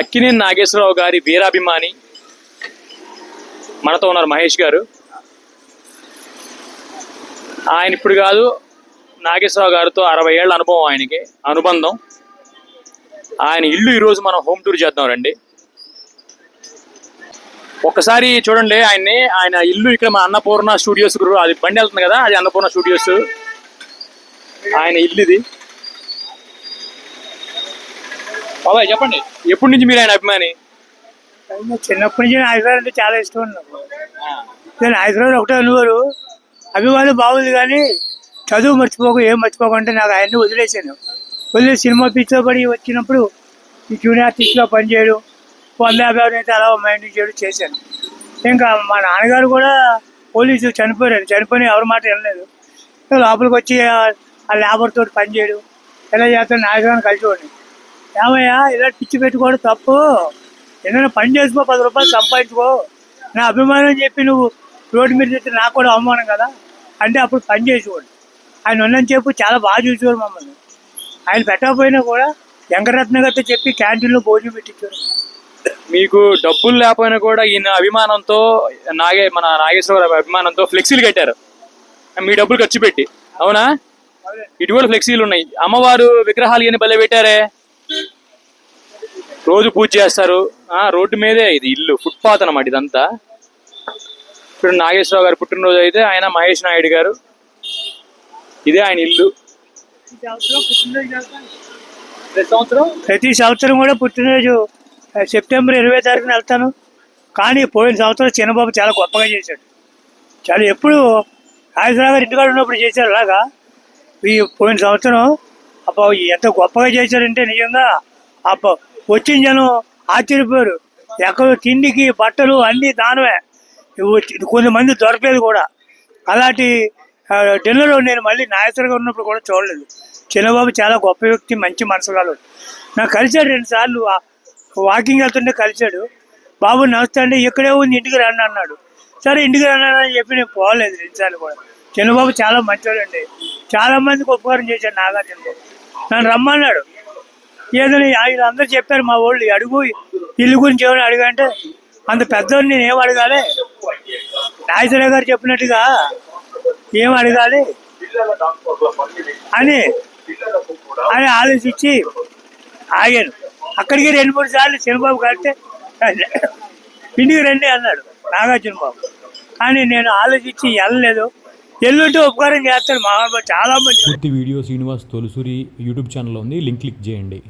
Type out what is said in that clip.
అక్కినేని నాగేశ్వరరావు గారి వీరాభిమాని. మనతో ఉన్నారు మహేష్ గారు. ఆయన ఇప్పుడు కాదు నాగేశ్వరరావు గారితో అరవై ఏళ్ళ అనుభవం ఆయనకి అనుబంధం. ఆయన ఇల్లు ఈరోజు మనం హోమ్ టూర్ చేద్దాం రండి. ఒక్కసారి చూడండి ఆయన్ని ఆయన ఇల్లు ఇక్కడ మా అన్నపూర్ణ స్టూడియోస్ గురు అది బండి వెళ్తుంది కదా అది అన్నపూర్ణ స్టూడియోస్. ఆయన ఇల్లు ఇది. బాబాయ్ చెప్పండి. ఎప్పటి నుంచి మీరు ఆయన అభిమాని? చిన్నప్పటి నుంచి హైదరాబాద్ అంటే చాలా ఇష్టం నాకు. నేను హైదరాబాద్ ఒకటే అనుకోరు. అభిమానం బాగుంది కానీ చదువు మర్చిపోకు ఏం మర్చిపోకుంటే నాకు ఆయన్ని వదిలేశాను. వదిలేసి సినిమా పిక్చర్ పడి వచ్చినప్పుడు ఈ జూనియర్ ఆర్టిస్ట్గా పనిచేయడం వంద యాభై అయితే అలా మైండ్ చేయడం చేశాను. ఇంకా మా నాన్నగారు కూడా పోలీసు చనిపోయారు. చనిపోయిన ఎవరి మాట వినలేదు. లోపలికి వచ్చి ఆ- లేబర్ తోటి పనిచేయడం ఎలా చేస్తాను నాయకులను కలిసి ఏమయ్యా ఇలా పిచ్చి పెట్టుకోవడం తప్పు. ఏదైనా పని చేసుకో పది రూపాయలు సంపాదించుకో. నా అభిమానం చెప్పి నువ్వు రోడ్డు మీద చెప్తే నాకు కూడా అవమానం కదా. అంటే అప్పుడు పని చేసుకోండి ఆయన ఉన్నని చెప్పు చాలా బాగా చూసేవారు మమ్మల్ని. ఆయన పెట్టకపోయినా కూడా వెంకటరత్న గారితో చెప్పి క్యాంటీన్లో భోజనం పెట్టించారు మీకు డబ్బులు లేకపోయినా కూడా ఈయన అభిమానంతో నాగే మన నాగేశ్వర అభిమానంతో ఫ్లెక్సీలు కట్టారు. మీ డబ్బులు ఖర్చు పెట్టి. అవునా? ఇటు కూడా ఫ్లెక్సీలు ఉన్నాయి. అమ్మవారు విగ్రహాలు ఇవన్నీ భలే పెట్టారే. రోజు పూజ చేస్తారు. ఆ రోడ్డు మీదే ఇది ఇల్లు ఫుట్పాత్ అన్నమాట ఇదంతా. ఇప్పుడు నాగేశ్వరరావు గారి పుట్టినరోజు అయితే ఆయన మహేష్ నాయుడు గారు. ఇదే ఆయన ఇల్లు. ప్రతి సంవత్సరం? ప్రతి సంవత్సరం కూడా పుట్టినరోజు సెప్టెంబర్ ఇరవై తారీఖున వెళ్తాను. కానీ పోయిన సంవత్సరం చిన్నబాబు చాలా గొప్పగా చేశాడు. చాలా ఎప్పుడు నాగేశ్వరరావు గారు ఇంటికాడ ఉన్నప్పుడు చేశారు అలాగా. ఈ పోయిన సంవత్సరం అబ్బా ఎంత గొప్పగా చేశారంటే నిజంగా అబ్బా వచ్చిన జనం ఆశ్చర్యపోయారు. ఎక్కడ తిండికి బట్టలు అన్నీ దానమే కొంతమంది దొరకలేదు కూడా. అలాంటి ఆ, డిన్నర్ నేను మళ్ళీ నాయకుడిగా ఉన్నప్పుడు కూడా చూడలేదు. చిన్నబాబు చాలా గొప్ప వ్యక్తి మంచి మనసు నాకు కలిశాడు రెండుసార్లు వాకింగ్ వెళ్తుంటే కలిశాడు. బాబు నమస్తే అండి. ఇక్కడే ఉంది. ఇంటికి రండి అన్నాడు. సరే ఇంటికి రండి అని చెప్పి నేను పోలేదు రెండుసార్లు కూడా. చిన్నబాబు చాలా మంచివాడండి చాలా మందికి ఉపకారం చేశాడు నాగార్జున నన్ను రమ్మన్నాడు. ఏదని ఆయన అందరూ చెప్పారు మా వాళ్ళు అడుగు ఇల్లు గురించి ఏమైనా అడిగంటే అంత పెద్దోడిని నేను ఏం అడగాలి? నాగేశ్వర గారు చెప్పినట్టుగా ఏం అడగాలి? అని అని ఆలోచించి ఆగాను. అక్కడికి రెండు మూడు సార్లు చిన్నబాబు కలిస్తే ఇంటికి రండి అన్నాడు నాగార్జున బాబు. కానీ నేను ఆలోచించి వెళ్ళలేదు. ఎల్లుంటే ఉపకారం చేస్తాడు మా చాలా మంచి పూర్తి video Srinivas Tolusuri YouTube channel ఉంది. లింక్ క్లిక్ చేయండి.